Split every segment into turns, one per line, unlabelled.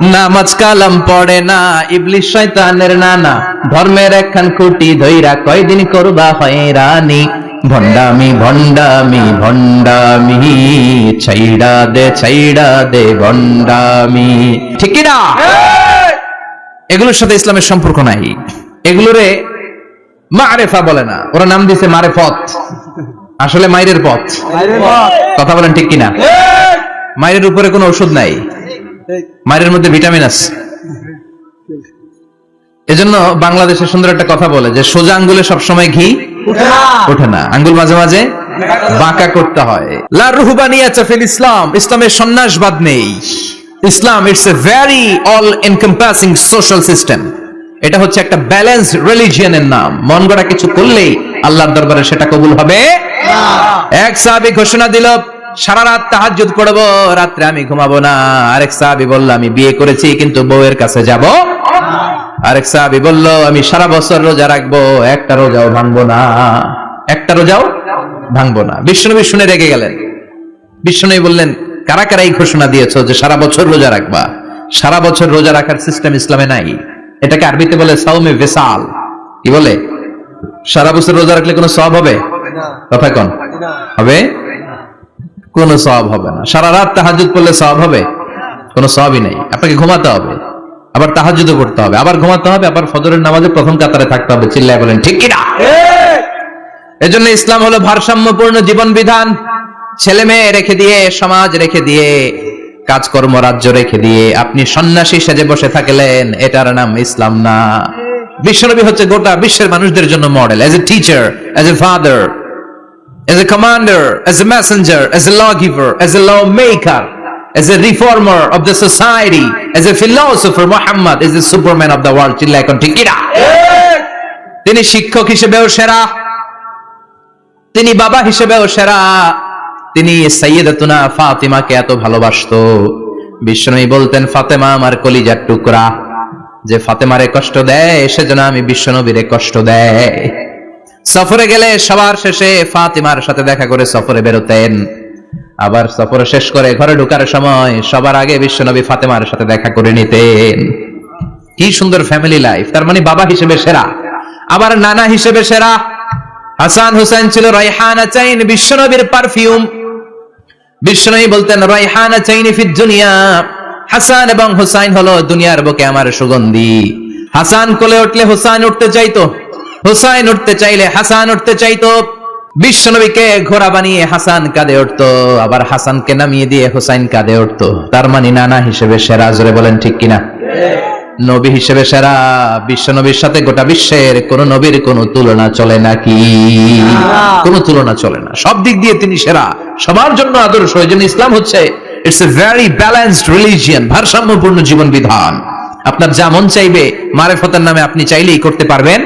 নামাজ কালাম পড়ে না ইবলিশ শয়তানের নানা ধর্মের একখান খুঁটি ধইরা কয়দিন করবা হয়রানি? ভণ্ডামি ভণ্ডামি ভণ্ডামি ছাইড়া দে ছাইড়া দে ভণ্ডামি। ঠিক কি না এগুলোর সাথে ইসলামের সম্পর্ক নাই। এগুলোরে মারেফা বলে না। ওরা নাম দিছে মারেফত। আসলে মাইরের পথ। কথা বলেন ঠিক কিনা? মায়ের উপরে কোনো ওষুধ নাই। মায়ের মধ্যে ভিটামিন আছে। এজন্য বাংলাদেশে সুন্দর একটা কথা বলে যে সোজা আঙ্গুলে সবসময় ঘি ওঠে না। আঙ্গুল মাঝে মাঝে বাঁকা করতে হয়। লা রুহবানিয়াত ফিল ইসলাম। ইসলামের সন্ন্যাসবাদ নেই। Islam it's a very all encompassing social system এটা হচ্ছে একটা ব্যালেন্স রিলিজিয়নের নাম। মন গড়া কিছু করলেই আল্লাহর দরবারে সেটা কবুল হবে এক সাহাবী ঘোষণা দিল সারা রাত তাহাজ্জুদ পড়ব রাত্রে আমি ঘুমাবো না। আরেক সাহাবী বলল আমি বিয়ে করেছি কিন্তু বউয়ের কাছে যাব আরেক সাহাবী বলল আমি সারা বছর রোজা রাখব একটা রোজাও ভাঙবো না। একটা রোজাও ভাঙবো না। বিষ্ণুনবী শুনে রেগে গেলেন। বিষ্ণুনবী বললেন কারা কারা এই ঘোষণা দিয়েছ যে সারা বছর রোজা রাখবা? সারা বছর রোজা রাখার সিস্টেম ইসলামে নাই। এটাকে আরবিতে বলে সাউমে ভেসাল। কি বলে? সারা বছর রোজা রাখলে কোনো সব হবে? কথা কন। হবে? কোনো সব হবে না। সারা রাত তাহাজুদ পড়লে সব হবে? কোনো সবই নেই। আপনাকে ঘুমাতে হবে। আবার তাহাজুদও করতে হবে। আবার ঘুমাতে হবে, আবার ফজরের নামাজে প্রথম কাতারে থাকতে হবে। চিল্লায় বলেন, ঠিক কিনা? এজন্য ইসলাম হলো ভারসাম্যপূর্ণ জীবন বিধান ছেলে মেয়ে রেখে দিয়ে, সমাজ রেখে দিয়ে, কাজকর্ম রাজ্য রেখে দিয়ে আপনি সন্ন্যাসী সেজে বসে থাকলেন। এটার নাম ইসলাম না। বিশ্বনবী হচ্ছে গোটা বিশ্বের মানুষদের জন্য model as a teacher as a father as a commander, as a messenger, as a lawgiver, as a lawmaker, as a reformer of the society, as a philosopher, Muhammad is the superman of the world. তিনি শিক্ষক হিসেবেও সেরা তিনি বাবা হিসেবেও সেরা তিনি সাইয়েদাতুনা ফাতিমাকে এত ভালোবাসতো বিষ্ণুই বলতেন ফাতেমা আমার কলিজার টুকরা যে ফাতেমারে কষ্ট দেয় সেজন্য আমি বিশ্বনবীরে কষ্ট দেয় সফরে গেলে সবার শেষে ফাতিমার সাথে দেখা করে সফরে বেরোতেন। আবার সফর শেষ করে ঘরে ঢোকার সময় সবার আগে বিশ্বনবী ফাতেমার সাথে দেখা করে নিতেন। কি সুন্দর ফ্যামিলি লাইফ তার মানে বাবা হিসেবে সেরা। আবার নানা হিসেবে সেরা। হাসান হুসেন ছিল রাইহানা চাইন বিশ্বনবীর পারফিউম বিশ্বনবী বলতেন, রাইহানা চাইনি ফিদ দুনিয়া। হাসান এবং হুসাইন হলো দুনিয়ার বুকে আমার সুগন্ধি। হাসান কোলে উঠলে হুসাইন উঠতে চাইতো। হুসাইন উঠতে চাইলে হাসান উঠতে চাইতো। বিশ্বনবীকে ঘোড়া বানিয়ে হাসান কাঁদে উঠতো। আবার হাসানকে নামিয়ে দিয়ে হুসাইন কাঁদে উঠতো। তার মানে নানা হিসেবে সেরা, জোরে বলেন ঠিক কিনা? নবী হিসেবে সেরা বিশ্ব নবীর সাথে গোটা বিশ্বের কোন নবীর কোন তুলনা চলে নাকি কোন তুলনা চলে না। সব দিক দিয়ে তিনি সেরা। সবার জন্য আদর্শ, এই জন্য ইসলাম হচ্ছে it's a very balanced religion ভারসাম্যপূর্ণ জীবন বিধান। আপনার যা মন চাইবে, মারেফতের নামে আপনি চাইলেই করতে পারবেন।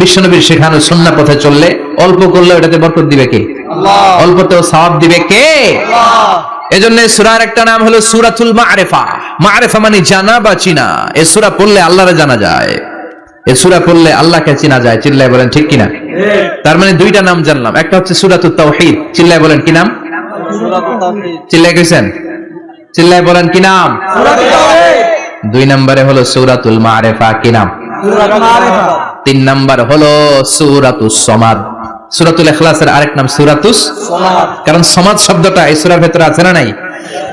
বিশ্বনবীর শেখানো সুন্না পথে চললে অল্প করলে ওটাতে বরকত দিবে কে? অল্পতেও সওয়াব দিবে কে? এজন্য সুরার একটা নাম হলো সুরাতুল মারেফা। মারেফা মানে জানা বা চিনা। এ সুরা পড়লে আল্লাহরে জানা যায়। এ সুরা পড়লে আল্লাহকে চিনা যায়। চিল্লায় বলেন ঠিক কিনা? তার মানে দুইটা নাম জানলাম। একটা হচ্ছে সুরাতুত তাওহীদ। চিল্লায় বলেন কি নাম? চিল্লায় কইছেন? চিল্লায় বলেন কি নাম? দুই নম্বরে হলো সুরাতুল মারেফা কি নাম? তিন নাম্বার হলো সুরাতুস সমাদ সুরাতুল ইখলাসের আরেক নাম সুরাতুস কারণ সমাজ শব্দটা এই সূরার ভেতরে আছে না নাই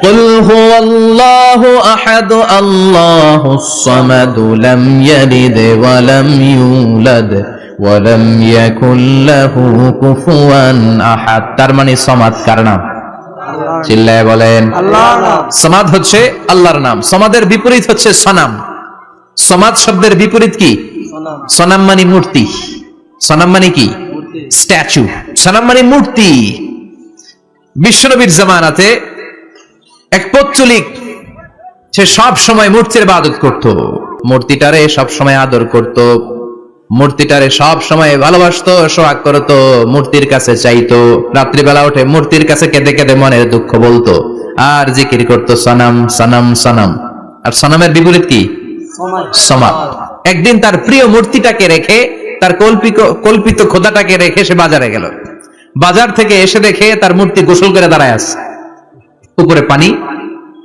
قل هو الله احد الله الصمد لم يلد ولم يولد ولم يكن له كفوا احد তার মানে সমাদ কার নাম চিল্লায় বলেন সমাদ হচ্ছে আল্লাহর নাম সমাদের বিপরীত হচ্ছে সনাম সমাদ শব্দের বিপরীত কি সনাম মানে মূর্তি। সনাম মানে কি স্ট্যাচু। সনাম মানে মূর্তি। বিশ্বনবীর জামানাতে এক পচ্চলিক সে সব সময় মূর্তির ইবাদত করত। মূর্তিটারে সব সময় আদর করত। মূর্তিটারে সব সময় ভালোবাসতো সোহাগ করতো মূর্তির কাছে চাইতো। রাত্রিবেলা উঠে মূর্তির কাছে কেঁদে কেঁদে মনের দুঃখ বলতো। আর জিকির করতো সনাম সনাম সনাম। আর সনামের বিপরীত কি? সমাপ একদিন তার প্রিয় মূর্তিটাকে রেখে, তার কল্পিত কল্পিত খোদাটাকে রেখে সে বাজারে গেল। বাজার থেকে এসে দেখে তার মূর্তি গোসল করে দাঁড়ায় আছে। উপরে পানি,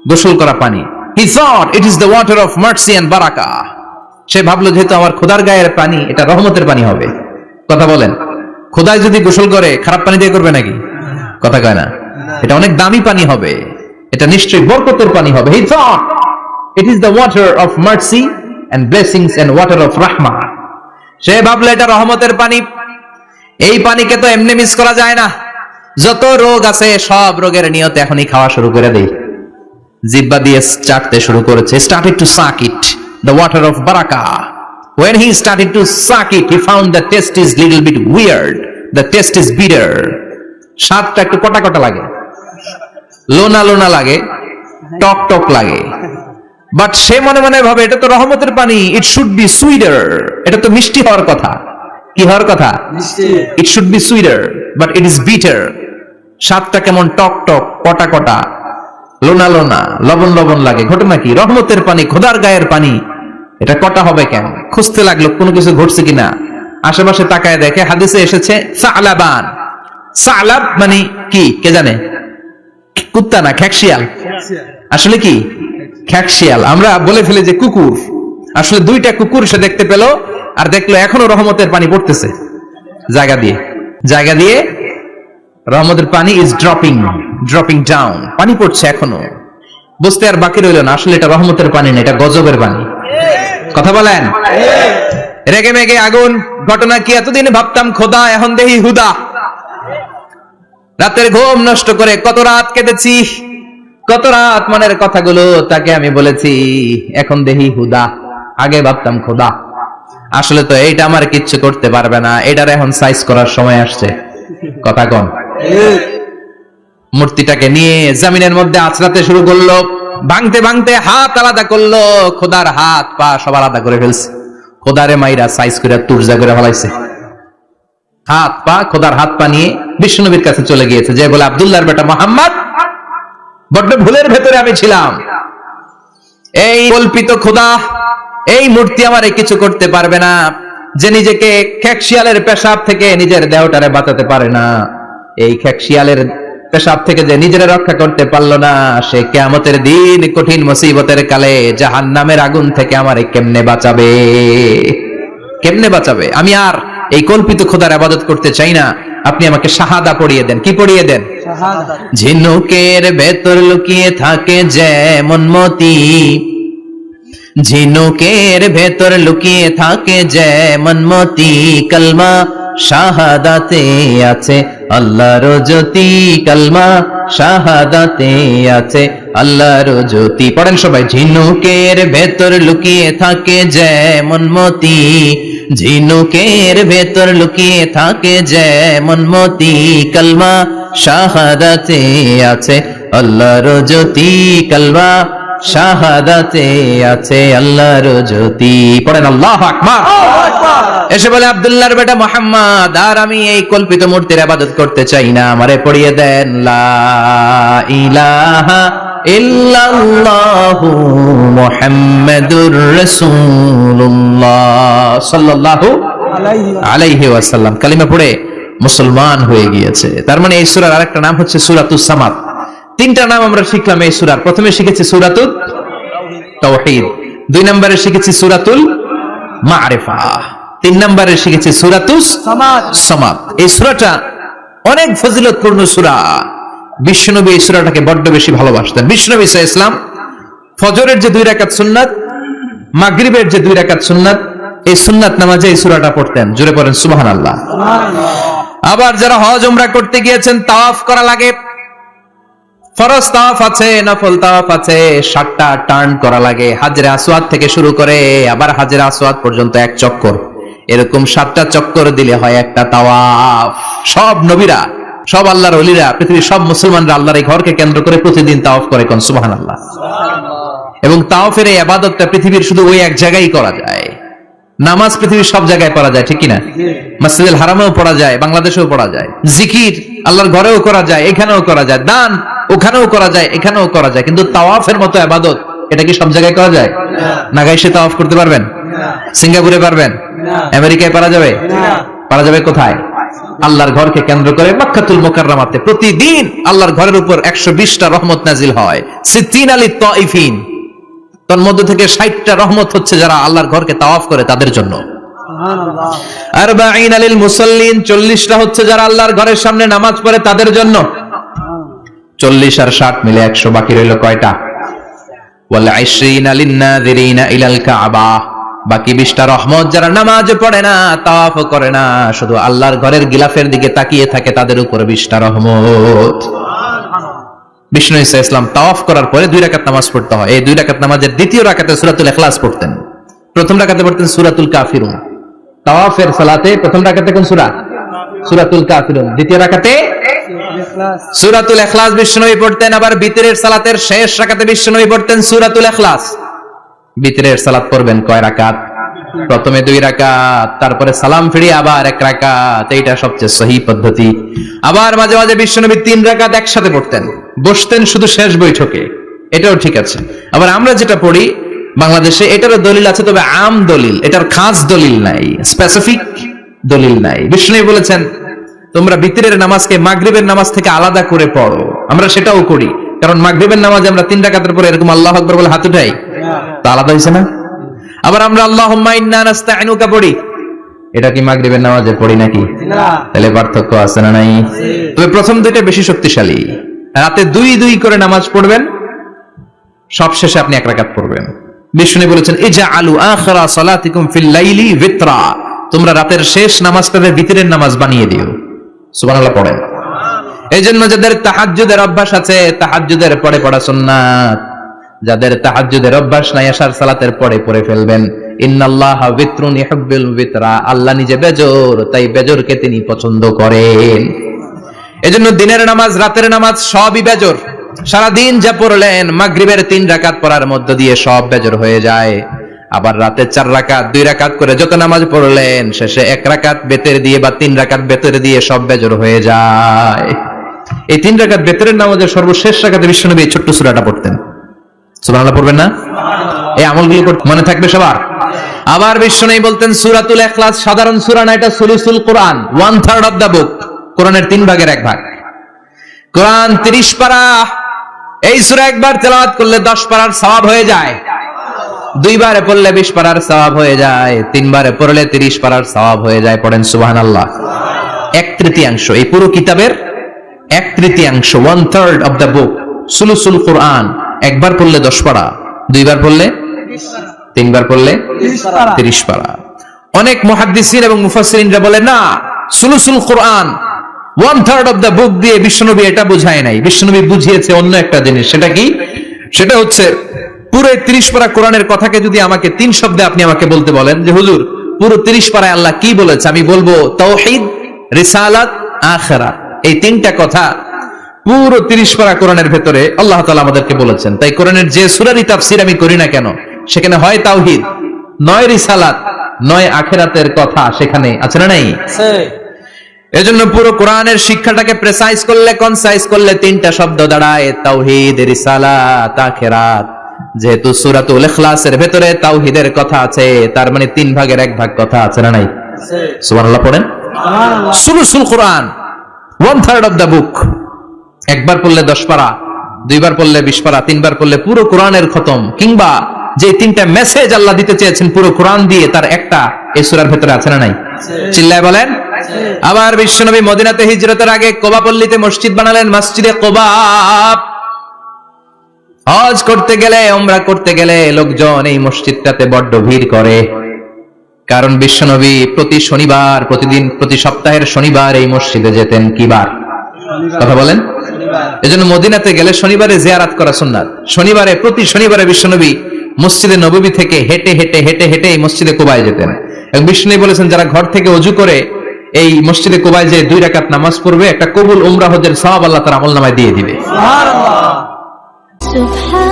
গোসল করা পানি। হি thought it is the water of mercy and baraka সে ভাবলো, যেহেতু আমার খোদার গায়ের পানি, এটা রহমতের পানি হবে। কথা বলেন। খোদায় যদি গোসল করে, খারাপ পানি দিয়ে করবে নাকি? কথা কয় না। এটা অনেক দামি পানি হবে। এটা নিশ্চয়ই বরকতের পানি হবে। হি thought it is the water of mercy and blessings and water of rahmah. সে ভাবলো, এটা রহমতের পানি। এই পানিকে তো এমনি মিস করা যায় না। যত রোগ আছে, সব রোগের নিয়তে এখনই খাওয়া শুরু করে দেই। জিব্বা দিয়ে চাটতে শুরু করেছে। Started to suck it the water of Baraka when he started to suck it, he found the taste is little bit weird, the taste is bitter স্বাদটা একটু কটা কটা লাগে? লোনা লোনা লাগে, টক টক লাগে। বাট সে মনে মনে ভাবে এটা তো রহমতের পানি ইট শুড বি সুইডার এটা তো মিষ্টি হওয়ার কথা। কি হওয়ার কথা? It should be sweeter but it is bitter স্বাদটা কেমন টক টক কটা কটা। লোনা লোনা লবণ লবণ লাগে। ঘটনা কি? রহমতের পানি খোদার গায়ের পানি। এটা কটা হবে কেন? খুঁজতে লাগল কোনো কিছু ঘটছে কিনা। আশেপাশে তাকায় দেখে হাদিসে এসেছে সালাবান। সালাব মানে কি? কে জানে? কুত্তা না খ্যাকশিয়াল। আসলে কি? খ্যাকশিয়াল। আমরা বলে ফেলি যে কুকুর। আসলে দুইটা কুকুর সে দেখতে পেল আর দেখল এখনও রহমতের পানি পড়তেছে জায়গা দিয়ে। জায়গা দিয়ে রহমতের পানি ইজ ড্রপিং ড্রপিং ডাউন পানি পড়ছে এখনও। বুঝতে আর বাকি রইল না। আসলে এটা রহমতের পানি না, এটা গজবের পানি। কথা বলেন? রেগে মেগে আগুন। ঘটনা কি? এতদিন ভাবতাম, খোদা, এখন দেহি হুদা। রাতের ঘুম নষ্ট করে কত রাত কেটেছি। কত রাত মনের কথাগুলো তাকে আমি বলেছি, এখন দেহি হুদা, আগে ভাবতাম খোদা। আসলে তো এইটা আমার কিচ্ছু করতে পারবে না, এটার এখন সাইজ করার সময় আসছে। কথা কন। মূর্তিটাকে নিয়ে জামিনের মধ্যে আছড়াতে শুরু করল, ভাঙতে ভাঙতে হাত আলাদা করল, খোদার হাত পা সব আলাদা করে ফেলছে। খোদারে মাইরা সাইজ করে তুর্জা করে ফেলাইছে। হাত পা, খোদার হাত পা নিয়ে বিষ্ণুনবীর কাছে চলে গিয়েছে, যে বলে, আব্দুল্লাহর বেটা মোহাম্মদ বড্ড ভুলের ভেতরে আমি ছিলাম। এই কল্পিত খোদা, এই মূর্তি আমার কিছু করতে পারবে না, যে নিজেকে খ্যাকশিয়ালের পেশাব থেকে নিজের দেহটারে বাঁচাতে পারে না। এই খ্যাকশিয়ালের পেশাব থেকে যে নিজের রক্ষা করতে পারল না, সে কেয়ামতের দিন কঠিন মুসিবতের কালে জাহান নামের আগুন থেকে আমার কেমনে বাঁচাবে? কেমনে বাঁচাবে? আমি আর এই কল্পিত খোদার আবাদত করতে চাই না। আপনি আমাকে শাহাদা পড়িয়ে দেন। কি পড়িয়ে দেন? ঝিনুকের ভেতর লুকিয়ে থাকে যেমন মতি। ঝিনুকের ভেতর লুকিয়ে থাকে যেমন মতি। কলমা শাহাদাতে আছে আল্লাহর জ্যোতি। কলমা শাহাদাতে আছে আল্লাহর জ্যোতি। পড়েন সবাই ঝিনুকের ভেতর লুকিয়ে থাকে যেমন মতি। ঝিনুকের ভেতর লুকিয়ে থাকে যেমন মতি কলমা, শাহাদাতে আছে আল্লাহর জ্যোতি কলমা, শাহাদাতে আছে আল্লাহর জ্যোতি। পড়েন আল্লাহ আকবার। এসে বলে, আব্দুল্লাহর বেটা মোহাম্মদ, আর আমি এই কল্পিত মূর্তির আবাদত করতে চাই না। আমারে পড়িয়ে দেন লা ইলাহা ইল্লাল্লাহু মুহাম্মাদুর রাসূলুল্লাহ সাল্লাল্লাহু আলাইহি ওয়াসাল্লাম। কালিমা পড়ে মুসলমান হয়ে গিয়েছে। তার মানে এই সূরার আরেকটা নাম হচ্ছে সূরাতুস সামাদ। তিনটা নাম আমরা শিখলাম এই সূরার। প্রথমে শিখেছি সূরাতুত তাওহীদ। দুই নম্বরে শিখেছি সূরাতুল মারিফা। তিন নম্বরে শিখেছি সূরাতুস সামাদ। এই সূরাটা অনেক ফজিলতপূর্ণ সূরা। বিশ্বনবী এই সূরাটাকে বড্ড বেশি ভালোবাসতেন। বিশ্বনবী সাল্লাল্লাহু ইসলাম ফজরের যে দুই রাকাত সুন্নাত, মাগরিবের যে দুই রাকাত সুন্নাত, এই সুন্নাত নামাজে এই সূরাটা পড়তেন। জোরে পড়েন, সুবহানাল্লাহ। আবার যারা হজ উমরা করতে গিয়েছেন, তাওয়াফ করা লাগে। ফরজ তাওয়াফ আছে, নফল তাওয়াফ আছে, সাতটা টার্ন করা লাগে। হাজরে আসওয়াদ থেকে শুরু করে আবার হাজরে আসওয়াদ পর্যন্ত এক চক্কর। এরকম সাতটা চক্কর দিলে হয় একটা তাওয়াফ। সব নবীরা সব আল্লাহর অলিরা পৃথিবীর সব মুসলমানরা আল্লাহর এই ঘরকে কেন্দ্র করে প্রতিদিন তাওয়াফ করে কোন? সুবহানাল্লাহ। এবং তাওয়াফের এই আবাদতটা পৃথিবীর শুধু ওই এক জায়গায় করা যায়। নামাজ পৃথিবীর সব জায়গায় পড়া যায় ঠিক কিনা মসজিদুল হারামেও পড়া যায় বাংলাদেশেও পড়া যায়। জিকির আল্লাহর ঘরেও করা যায় এখানেও করা যায় দান ওখানেও করা যায় এখানেও করা যায়। কিন্তু তাওয়াফের মতো আবাদত এটা কি সব জায়গায় করা যায়? নাগাইশে তাওয়াফ করতে পারবেন? সিঙ্গাপুরে পারবেন? আমেরিকায় পারা যাবে? পারা যাবে কোথায়? আল্লাহর ঘরকে কেন্দ্র করে মক্কাতুল মোকাররমাতে প্রতিদিন আল্লাহর ঘরের উপর একশো বিশটা রহমত নাজিল হয়। সিদ্দিন আলী থেকে ষাটটা রহমত হচ্ছে যারা আল্লাহর ঘরকে তাওয়াফ করে তাদের জন্য। আর আলিল মুসল্লিন চল্লিশটা হচ্ছে যারা আল্লাহর ঘরের সামনে নামাজ পড়ে তাদের জন্য। চল্লিশ আর ষাট মিলে একশো বাকি রইল কয়টা? বলে আইসিন আলিন্নাদিরিনা ইলাল কাবা। বাকি বিশটা রহমত যারা নামাজ পড়ে না, তাওয়াফ করে না, শুধু আল্লাহর ঘরের গিলাফের দিকে তাকিয়ে থাকে তাদের উপরে বিশটা রহমত। বিষ্ণু ইসা ইসলাম তাওয়াফ করার পরে দুই রাকাত নামাজ পড়তে হয়। এই দুই রাকাত নামাজের দ্বিতীয় রাকাতে সূরাতুল ইখলাস পড়তেন। প্রথম রাকাতে পড়তেন সুরাতুল কাফিরুন। তাওয়াফের সালাতে প্রথম রাকাতে কোন সুরা? সুরাতুল কাফিরুন। দ্বিতীয় রাকাতে সূরাতুল ইখলাস বিষ্ণুই পড়তেন, আবার বিতরের সালাতের শেষ রাকাতে বিষ্ণুই পড়তেন সুরাতুল ইখলাস। বিতরের সালাত পড়বেন কয় রাকাত? প্রথমে দুই রাকাত, তারপরে সালাম ফিরিয়ে আবার এক রাকাত, এইটা সবচেয়ে সহি পদ্ধতি। আবার মাঝে মাঝে বিশ্বনবী তিন রাকাত একসাথে পড়তেন, বসতেন শুধু শেষ বৈঠকে, এটাও ঠিক আছে। আবার আমরা যেটা পড়ি, বাংলাদেশে এটারও দলিল আছে, তবে আম দলিল, এটার খাস দলিল নাই স্পেসিফিক দলিল নাই। বিষ্ণু বলেছেন, তোমরা বিতরের নামাজকে মাগরিবের নামাজ থেকে আলাদা করে পড়ো। আমরা সেটাও করি, কারণ মাগরিবের নামাজে আমরা তিন রাকাতের পরে এরকম আল্লাহ আকবর বলে হাত উঠাই তা আলাদা হয়েছে না? আবার আমরা আল্লাহ পড়ি। এটা কি মাগরিবের নামাজে পড়ি নাকি? তাহলে পার্থক্য আছে না নাই? তবে প্রথম দুইটা বেশি শক্তিশালী। রাতে দুই দুই করে নামাজ পড়বেন। আপনি এক রাকাত পড়বেন। বিষ্ণু বলেছেন ইজা আলু আখরা সালাতিকুম ফিল লাইলি বিত্রা তোমরা রাতের শেষ নামাজটাকে ভিতরের নামাজ বানিয়ে দিও। সুবহানাল্লাহ পড়েন। এই জন্য যাদের তাহাজ্জুদের অভ্যাস আছে তাহাজ্জুদের পরে পড়া সুন্নাত। যাদের তাহাজ্জুদের অভ্যাস নাই, আসার সালাতের পরে পড়ে ফেলবেন। আল্লাহ নিজে বেজর, তাই বেজরকে তিনি পছন্দ করেন। এজন্য দিনের নামাজ, রাতের নামাজ সবই বেজর। সারা যা পড়লেন, মাগরিবের তিন রাকাত পড়ার মধ্য দিয়ে সব বেজর হয়ে যায়। আবার রাতে চার রাকাত, দুই রাকাত করে যত নামাজ পড়লেন, শেষে এক রাকাত বেতের দিয়ে বা তিন রাকাত বেতের দিয়ে সব বেজর হয়ে যায়। এই তিন রাকাত বেতরের নামাজের সর্বশেষ রাকাতে বিশ্বনবী ছোট্ট সূরাটা পড়তেন। সুবহানাল্লাহ পড়বেন না? এই আমলগুলো মনে থাকবে সবার? আবার বিশ্বনবী বলতেন, সূরাতুল ইখলাস, সাধারণ সূরা না, এটা সুলুসুল Quran one third of the book কোরআনের তিন ভাগের এক ভাগ। কোরআন 30 পারা, এই সূরা একবার তেলাওয়াত করলে 10 পারার সওয়াব হয়ে যায়। দুইবারে পড়লে 20 পারার সওয়াব হয়ে যায়, তিনবারে পড়লে 30 পারার সওয়াব হয়ে যায়, পড়েন সুবহানাল্লাহ। এক তৃতীয়াংশ, এই পুরো কিতাবের এক তৃতীয়াংশ one third of the book সুলুসুল Quran. একবার পড়লে দশ পারা দুইবার পড়লে তিনবার পড়লে তিরিশ পারা অনেক মহাদ্দিসিন এবং মুফাসসিরিনরা বলে না সুলুসুল Quran one third of the book দিয়ে বিশ্বনবী এটা বুঝায় নাই। বিশ্বনবী বুঝিয়েছে অন্য একটা জিনিস সেটা কি? সেটা হচ্ছে পুরো তিরিশ পারা কোরআনের কথাকে যদি আমাকে তিন শব্দে আপনি আমাকে বলতে বলেন যে হুজুর পুরো তিরিশ পারায় আল্লাহ কি বলেছে? আমি বলব তৌহিদ রিসালাত আখেরাত। এই তিনটা কথা পুরো তিরিশ পারা কোরআনের ভেতরে আল্লাহ তালা আমাদেরকে বলেছেন। তাই কোরআনের যে সুরারি তাফসির আমি করি না কেন সেখানে হয় তাওহিদ নয় রিসালাত নয় আখেরাতের কথা সেখানে আছে না নাই? এজন্য পুরো কোরআনের শিক্ষাটাকে প্রেসাইজ করলে কনসাইজ করলে তিনটা শব্দ দাঁড়ায় তাওহিদ রিসালাত আখেরাত। যেহেতু সূরাতুল ইখলাসের ভেতরে তাওহিদের কথা আছে তার মানে তিন ভাগের এক ভাগ কথা আছে না নাই? সুবহানাল্লাহ পড়েন? সুলুসুল Quran one third of the book একবার পড়লে দশ পারা দুইবার পড়লে বিশ পারা তিনবার পড়লে পুরো কোরআনের খতম, কিংবা যে তিনটা মেসেজ আল্লাহ দিতে চেয়েছেন পুরো কোরআন দিয়ে তার একটা, এই সুরার ভেতরে আছে না নাই? চিল্লায় বলেন? আবার বিশ্বনবী মদিনাতে হিজরতের আগে কোবাপল্লীতে মসজিদ বানালেন, মসজিদে কোবাব। হজ করতে গেলে ওমরা করতে গেলে লোকজন এই মসজিদটাতে বড্ড ভিড় করে। কারণ বিশ্বনবী প্রতি শনিবার, প্রতিদিন, প্রতি সপ্তাহের শনিবার এই মসজিদে যেতেন কিবার? কথা বলেন? এজন্য মদিনাতে গেলে শনিবারে জিয়ারাত করা সুন্নাত। শনিবারে প্রতি শনিবারে বিশ্বনবী মসজিদে নববী থেকে হেঁটে হেঁটে হেঁটে হেঁটে এই মসজিদে কোবায় যেতেন। এবং বিষ্ণু বলেছেন যারা ঘর থেকে অজু করে এই মসজিদে কোবায় যে দুই রাকাত নামাজ পড়বে একটা কবুল উমরাহদের সব আল্লাহ তার আমল নামায় দিয়ে দিবে।
সুবহানাল্লাহ।